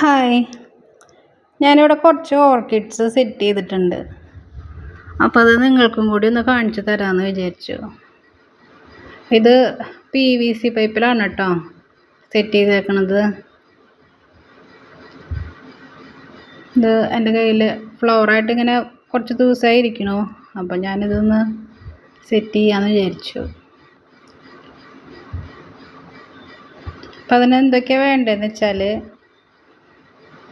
Hi. ഞാനിവിടെ കുറച്ച് orchids set ചെയ്തിട്ടുണ്ട്. അപ്പോൾ അത് നിങ്ങൾക്കും കൂടി ഒന്ന് കാണിച്ചു തരാമെന്ന് വിചാരിച്ചു. ഇത് പി വി സി പൈപ്പിലാണ് കേട്ടോ സെറ്റ് ചെയ്തേക്കണത്. ഇത് എന്റെ കയ്യിൽ ഫ്ലവറായിട്ട് ഇങ്ങനെ കുറച്ച് ദിവസമായി ഇരിക്കണു. അപ്പം ഞാനിതൊന്ന് സെറ്റ് ചെയ്യാമെന്ന് വിചാരിച്ചു. അപ്പം അതിന് എന്തൊക്കെയാണ് വേണ്ടതെന്ന് വെച്ചാൽ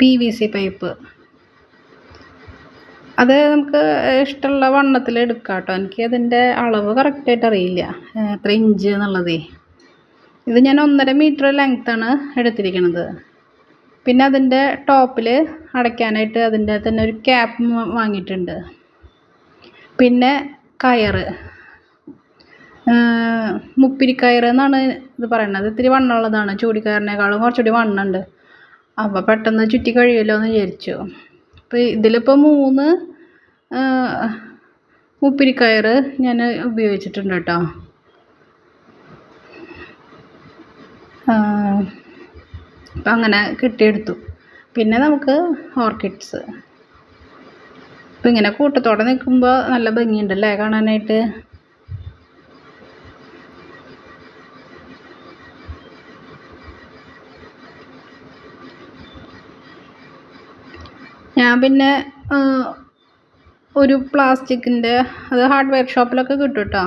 പി വി സി പൈപ്പ്. അത് നമുക്ക് ഇഷ്ടമുള്ള വണ്ണത്തിൽ എടുക്കാം കേട്ടോ എനിക്ക് അതിന്റെ അളവ് കറക്റ്റായിട്ട് അറിയില്ല. എത്ര ഇഞ്ച് എന്നുള്ളതേ. ഇത് ഞാൻ ഒന്നര മീറ്റർ ലെങ്ത്താണ് എടുത്തിരിക്കുന്നത് പിന്നെ അതിന്റെ ടോപ്പിൽ അടയ്ക്കാനായിട്ട് അതിന്റെ തന്നെ ഒരു ക്യാപ്പ് വാങ്ങിയിട്ടുണ്ട്. പിന്നെ കയറ്. മുപ്പിരിക്കയർ എന്നാണ് ഇത് പറയുന്നത്. ഇത്തിരി വണ്ണമുള്ളതാണ്. ചൂടിക്കയറിനേക്കാളും കുറച്ചുകൂടി വണ്ണമുണ്ട്. അപ്പോൾ പെട്ടെന്ന് ചുറ്റി കഴിയുമല്ലോ എന്ന് വിചാരിച്ചു. അപ്പോൾ ഇതിലിപ്പോൾ മൂന്ന് മുപ്പിരിക്കയർ ഞാൻ ഉപയോഗിച്ചിട്ടുണ്ട് കേട്ടോ. അപ്പം അങ്ങനെ കിട്ടിയെടുത്തു. പിന്നെ നമുക്ക് ഓർക്കിഡ്സ്. ഇപ്പം ഇങ്ങനെ കൂട്ടത്തോടെ നിൽക്കുമ്പോൾ നല്ല ഭംഗിയുണ്ടല്ലേ കാണാനായിട്ട്? ഞാൻ പിന്നെ ഒരു പ്ലാസ്റ്റിക്കിന്റെ അത് ഹാർഡ്വെയർ ഷോപ്പിലൊക്കെ കിട്ടും കേട്ടോ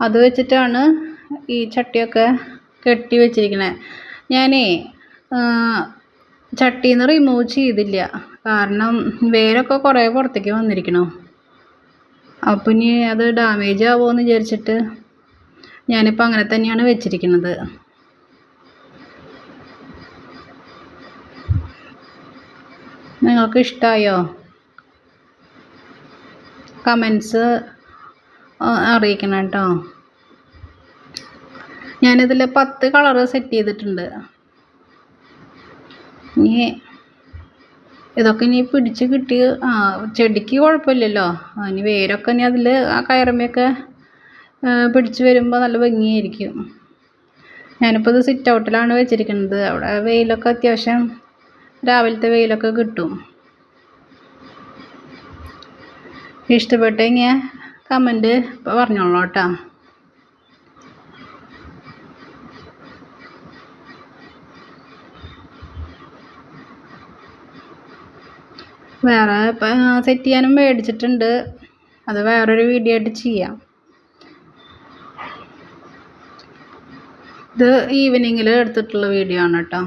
അത് വെച്ചിട്ടാണ് ഈ ചട്ടിയൊക്കെ കെട്ടി വെച്ചിരിക്കണേ. ഞാനേ ചട്ടിയിൽ നിന്ന് റിമൂവ് ചെയ്തില്ല. കാരണം വേരൊക്കെ കുറേ പുറത്തേക്ക് വന്നിരിക്കണോ. അപ്പം ഇനി അത് ഡാമേജ് ആവുമോ എന്ന് വിചാരിച്ചിട്ട് ഞാനിപ്പോൾ അങ്ങനെ തന്നെയാണ് വെച്ചിരിക്കുന്നത് നിങ്ങൾക്ക് ഇഷ്ടമായോ കമൻസ് അറിയിക്കണം കേട്ടോ. ഞാനിതിൽ പത്ത് കളറ് സെറ്റ് ചെയ്തിട്ടുണ്ട്. ഇനി ഇതൊക്കെ ഇനി പിടിച്ച് കിട്ടി ആ ചെടിക്ക് കുഴപ്പമില്ലല്ലോ. ഇനി വേരൊക്കെ ഇനി അതിൽ ആ കയറമ്മയൊക്കെ പിടിച്ച് വരുമ്പോൾ നല്ല ഭംഗിയായിരിക്കും. ഞാനിപ്പോൾ ഇത് സിറ്റ് ഔട്ടിലാണ് വെച്ചിരിക്കുന്നത്. അവിടെ വെയിലൊക്കെ അത്യാവശ്യം രാവിലത്തെ വെയിലൊക്കെ കിട്ടും. ഇഷ്ടപ്പെട്ടെങ്കിൽ കമന്റ് പറഞ്ഞോളൂ കേട്ടോ. വേറെ സെറ്റ് ചെയ്യാനും മേടിച്ചിട്ടുണ്ട്. അത് വേറൊരു വീഡിയോ ആയിട്ട് ചെയ്യാം. ഇത് ഈവനിങ്ങിൽ എടുത്തിട്ടുള്ള വീഡിയോ ആണ് കേട്ടോ.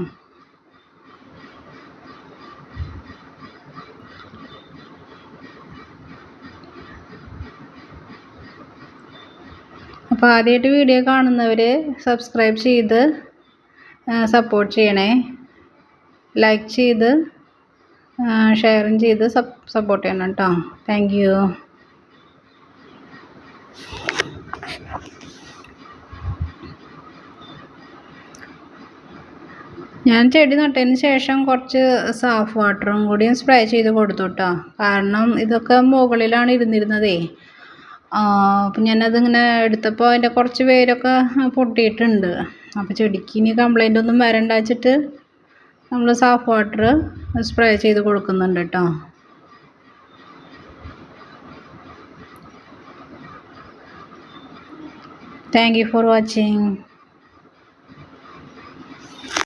അപ്പോൾ ആദ്യമായിട്ട് വീഡിയോ കാണുന്നവർ സബ്സ്ക്രൈബ് ചെയ്ത് സപ്പോർട്ട് ചെയ്യണേ. ലൈക്ക് ചെയ്ത് ഷെയറും ചെയ്ത് സപ്പോർട്ട് ചെയ്യണം കേട്ടോ താങ്ക് യു ഞാൻ ചെടി നട്ടതിന് ശേഷം കുറച്ച് സാഫ് വാട്ടറും കൂടിയും സ്പ്രേ ചെയ്ത് കൊടുത്തു കേട്ടോ കാരണം ഇതൊക്കെ മുകളിലാണ് ഇരുന്നിരുന്നതേ. അപ്പം ഞാനതിങ്ങനെ എടുത്തപ്പോൾ അതിന്റെ കുറച്ച് വേരൊക്കെ പൊട്ടിയിട്ടുണ്ട്. അപ്പോൾ ചെടിക്ക് ഇനി കംപ്ലൈന്റ് ഒന്നും വരണ്ട വെച്ചിട്ട് നമ്മൾ സാഫ് വാട്ടർ സ്പ്രേ ചെയ്ത് കൊടുക്കുന്നുണ്ട് കേട്ടോ താങ്ക് യു ഫോർ വാച്ചിങ്